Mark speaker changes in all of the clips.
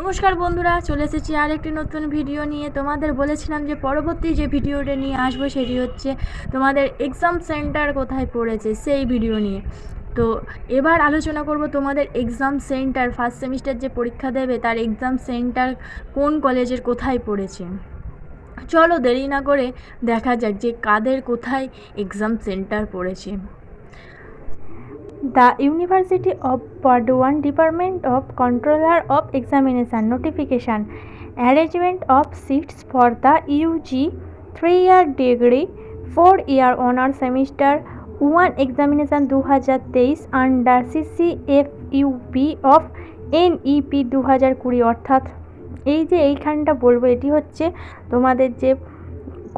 Speaker 1: নমস্কার বন্ধুরা, চলে এসেছি আর একটি নতুন ভিডিও নিয়ে। তোমাদের বলেছিলাম যে পরবর্তী যে ভিডিওটা নিয়ে আসব সেটি হচ্ছে তোমাদের এক্সাম সেন্টার কোথায় পড়েছে সেই ভিডিও নিয়ে। তো এবার আলোচনা করব তোমাদের এক্সাম সেন্টার ফার্স্ট সেমিস্টার যে পরীক্ষা দেবে তার এক্সাম সেন্টার কোন কলেজের কোথায় পড়েছে। চলো দেরি না করে দেখা যাক যে কাদের কোথায় এক্সাম সেন্টার পড়েছে।
Speaker 2: The university of part one department of controller of examination, notification, arrangement of seats for the UG three year degree four year honour semester, one examination দু হাজার তেইশ under CC F UP of N EP দু হাজার কুড়ি। অর্থাৎ এই যে এইখানটা বলব, এটি হচ্ছে তোমাদের যে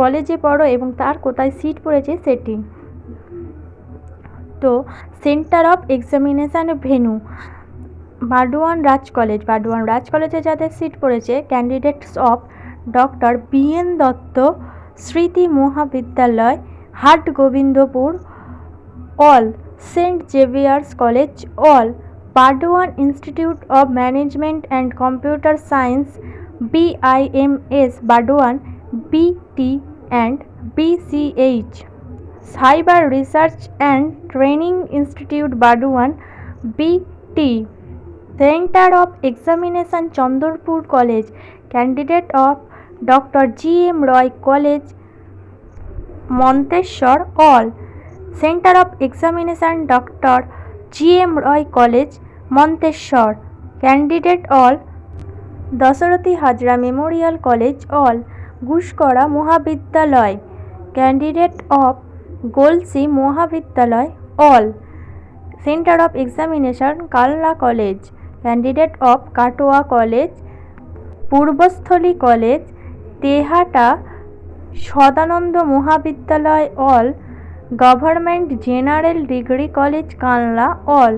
Speaker 2: কলেজে পড়ো এবং তার কোথায় সিট পড়েছে সেটি। তো centre of examination venue Burdwan Raj college. Burdwan Raj কলেজে যাদের সিট পড়েছে, candidates of doctor B N Dutta, Smriti Mahavidyalaya, Hat Gobindapur, all Saint Xavier's college, all Burdwan institute of management and computer science BIMS Burdwan BT and BCH cyber research and training institute Burdwan BT centre of examination, Chandarpur college. Candidate of doctor G M Roy college, Manteswar all. Centre of examination, doctor G M Roy college, Manteswar. Candidate all Dasarathi Hazra memorial college, all. Guskara Mahavidyalaya. Candidate of Galsi Mahavidyalaya, all centre of examination, Kalna college, candidate of Katwa college, Purbasthali college, Tehatta Sadananda Mahavidyalaya, all government general degree college, Kalna, all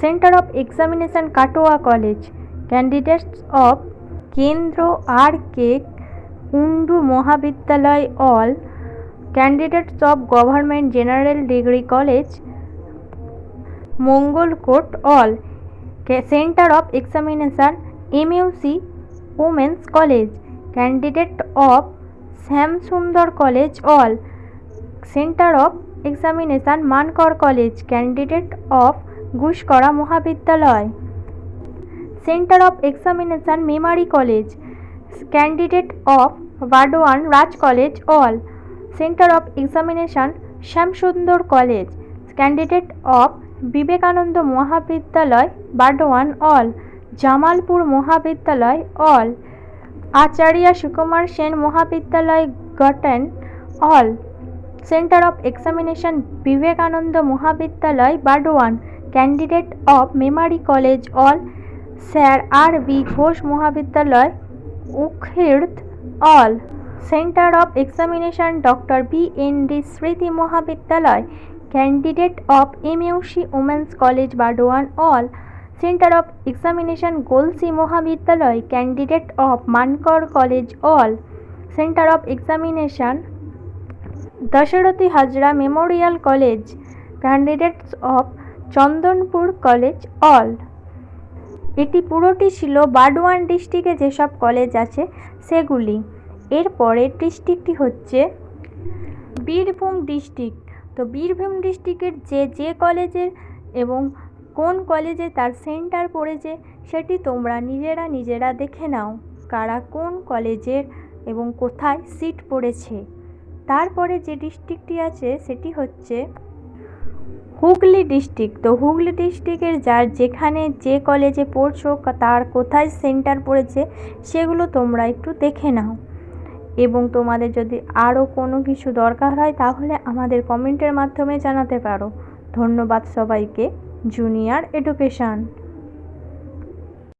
Speaker 2: centre of examination, Katwa college, candidates of Kendra R K Kundu Mahavidyalaya, all candidates of government general degree college Mangalkot all centre of examination MUC women's college candidate of Shyamsundar college all centre of examination Mankar college candidate of Guskara Mahavidyalaya centre of examination Memari college candidate of Burdwan Raj college all centre of examination Shyamsundar college candidate of Vivekananda Mahavidyalaya Burdwan all Jamalpur Mahavidyalaya all Acharya Sukumar Sen Mahavidyalaya gotten all centre of examination Vivekananda Mahavidyalaya Burdwan candidate of Memari college all sir R B Ghosh Mahavidyalaya Ukhrid all centre of examination doctor B N D Smriti Mahavidyalaya candidate of MUC women's college Burdwan all centre of examination Galsi Mahavidyalaya candidate of Mankar college all centre of examination Dasarathi Hazra memorial college candidates of Chandanpur college all এটি পুরোটি ছিল বাডওয়ান ডিস্ট্রিক্টে যেসব college আছে, সেগুলি। এর পরের ডিস্ট্রিক্টটি হচ্ছে বীরভূম ডিস্ট্রিক্ট। তো বীরভূম ডিস্ট্রিক্টের যে যে কলেজের এবং কোন কলেজে তার সেন্টার পড়েছে সেটি তোমরা নিজেরা নিজেরা দেখে নাও কারা কোন কলেজের এবং কোথায় সিট পড়েছে। তারপরে যে ডিস্ট্রিক্টটি আছে সেটি হচ্ছে হুগলি ডিস্ট্রিক্ট। তো হুগলি ডিস্ট্রিক্টের যার যেখানে যে কলেজে পড়ছো, তার কোথায় সেন্টার পড়েছে সেগুলো তোমরা একটু দেখে নাও। এবং তোমাদের যদি আরও কোনো কিছু দরকার হয়, তাহলে আমাদের কমেন্টের মাধ্যমে জানাতে পারো। ধন্যবাদ সবাইকে। Junior education.